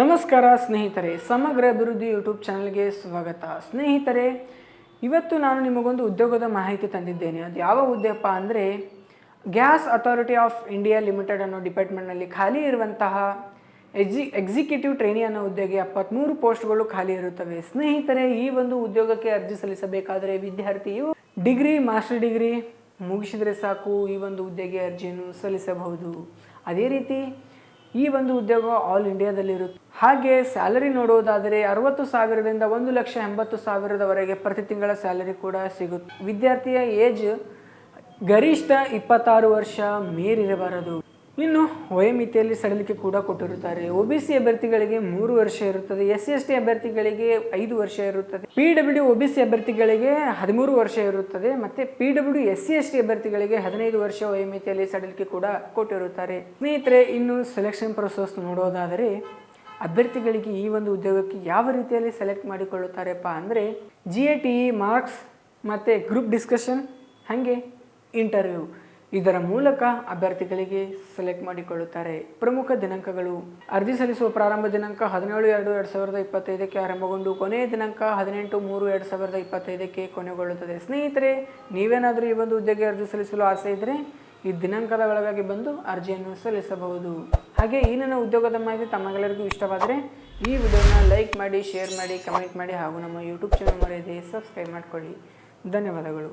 ನಮಸ್ಕಾರ ಸ್ನೇಹಿತರೆ, ಸಮಗ್ರ ಅಭಿವೃದ್ಧಿ ಯೂಟ್ಯೂಬ್ ಚಾನಲ್ಗೆ ಸ್ವಾಗತ. ಸ್ನೇಹಿತರೆ, ಇವತ್ತು ನಾನು ನಿಮಗೊಂದು ಉದ್ಯೋಗದ ಮಾಹಿತಿ ತಂದಿದ್ದೇನೆ. ಅದು ಯಾವ ಉದ್ಯೋಗಪ್ಪ ಅಂದರೆ, gas authority of India limited ಅನ್ನೋ ಡಿಪಾರ್ಟ್ಮೆಂಟ್ನಲ್ಲಿ ಖಾಲಿ ಇರುವಂತಹ ಎಕ್ಸಿ, ಎಕ್ಸಿಕ್ಯೂಟಿವ್ ಟ್ರೈನಿ ಅನ್ನೋ ಉದ್ಯೋಗ ಎಪ್ಪತ್ತ್ಮೂರು ಪೋಸ್ಟ್ಗಳು ಖಾಲಿ ಇರುತ್ತವೆ. ಸ್ನೇಹಿತರೆ, ಈ ಒಂದು ಉದ್ಯೋಗಕ್ಕೆ ಅರ್ಜಿ ಸಲ್ಲಿಸಬೇಕಾದರೆ ವಿದ್ಯಾರ್ಥಿಯು ಡಿಗ್ರಿ, ಮಾಸ್ಟರ್ ಡಿಗ್ರಿ ಮುಗಿಸಿದರೆ ಸಾಕು, ಈ ಒಂದು ಹುದ್ದೆಗೆ ಅರ್ಜಿಯನ್ನು ಸಲ್ಲಿಸಬಹುದು. ಅದೇ ರೀತಿ ಈ ಒಂದು ಉದ್ಯೋಗ ಆಲ್ ಇಂಡಿಯಾದಲ್ಲಿರುತ್ತೆ ಹಾಗೆ ಸ್ಯಾಲರಿ ನೋಡುವುದಾದರೆ ಅರವತ್ತು ಸಾವಿರದಿಂದ ಒಂದು ಲಕ್ಷ ಎಂಬತ್ತು ಸಾವಿರದವರೆಗೆ ಪ್ರತಿ ತಿಂಗಳ ಸ್ಯಾಲರಿ ಕೂಡ ಸಿಗುತ್ತೆ. ವಿದ್ಯಾರ್ಥಿಯ ಏಜ್ ಗರಿಷ್ಠ ಇಪ್ಪತ್ತಾರು ವರ್ಷ ಮೀರಿರಬಾರದು ಇನ್ನು ವಯೋಮಿತಿಯಲ್ಲಿ ಸಡಿಲಿಕೆ ಕೂಡ ಕೊಟ್ಟಿರುತ್ತಾರೆ. ಒ ಬಿ ಸಿ ಅಭ್ಯರ್ಥಿಗಳಿಗೆ ಮೂರು ವರ್ಷ ಇರುತ್ತದೆ. ಎಸ್ ಸಿ ಎಸ್ ಟಿ ಅಭ್ಯರ್ಥಿಗಳಿಗೆ ಐದು ವರ್ಷ ಇರುತ್ತದೆ. P W O B C ಅಭ್ಯರ್ಥಿಗಳಿಗೆ ಹದಿಮೂರು ವರ್ಷ ಇರುತ್ತದೆ. ಮತ್ತೆ P W S C S T ಅಭ್ಯರ್ಥಿಗಳಿಗೆ ಹದಿನೈದು ವರ್ಷ ವಯೋಮಿತಿಯಲ್ಲಿ ಸಡಿಲಿಕೆ ಕೂಡ ಕೊಟ್ಟಿರುತ್ತಾರೆ. ಸ್ನೇಹಿತರೆ, ಇನ್ನು ಸೆಲೆಕ್ಷನ್ ಪ್ರೊಸೆಸ್ ನೋಡೋದಾದರೆ ಅಭ್ಯರ್ಥಿಗಳಿಗೆ ಈ ಒಂದು ಉದ್ಯೋಗಕ್ಕೆ ಯಾವ ರೀತಿಯಲ್ಲಿ ಸೆಲೆಕ್ಟ್ ಮಾಡಿಕೊಳ್ಳುತ್ತಾರೆಪ್ಪ ಅಂದರೆ G A T E marks ಮತ್ತು ಗ್ರೂಪ್ ಡಿಸ್ಕಷನ್ ಹಾಗೆ ಇಂಟರ್ವ್ಯೂ ಇದರ ಮೂಲಕ ಅಭ್ಯರ್ಥಿಗಳಿಗೆ ಸೆಲೆಕ್ಟ್ ಮಾಡಿಕೊಳ್ಳುತ್ತಾರೆ. ಪ್ರಮುಖ ದಿನಾಂಕಗಳು. ಅರ್ಜಿ ಸಲ್ಲಿಸುವ ಪ್ರಾರಂಭ ದಿನಾಂಕ ಹದಿನೇಳು ಎರಡು ಎರಡು ಸಾವಿರದ ಇಪ್ಪತ್ತೈದಕ್ಕೆ ಆರಂಭಗೊಂಡು ಕೊನೆಯ ದಿನಾಂಕ ಹದಿನೆಂಟು ಮೂರು ಎರಡು ಸಾವಿರದ ಇಪ್ಪತ್ತೈದಕ್ಕೆ ಕೊನೆಗೊಳ್ಳುತ್ತದೆ. ಸ್ನೇಹಿತರೆ, ನೀವೇನಾದರೂ ಈ ಒಂದು ಉದ್ಯೋಗ ಅರ್ಜಿ ಸಲ್ಲಿಸಲು ಆಸೆ ಇದ್ದರೆ ಈ ದಿನಾಂಕದ ಒಳಗಾಗಿ ಬಂದು ಅರ್ಜಿಯನ್ನು ಸಲ್ಲಿಸಬಹುದು. ಹಾಗೆ ಈ ಉದ್ಯೋಗದ ಮಾಹಿತಿ ತಮಗೆಲ್ಲರಿಗೂ ಇಷ್ಟವಾದರೆ ಈ ವಿಡಿಯೋನ ಲೈಕ್ ಮಾಡಿ, ಶೇರ್ ಮಾಡಿ, ಕಮೆಂಟ್ ಮಾಡಿ ಹಾಗೂ ನಮ್ಮ ಯೂಟ್ಯೂಬ್ ಚಾನಲ್ ಮರೆಯದೆ ಸಬ್ಸ್ಕ್ರೈಬ್ ಮಾಡಿಕೊಳ್ಳಿ. ಧನ್ಯವಾದಗಳು.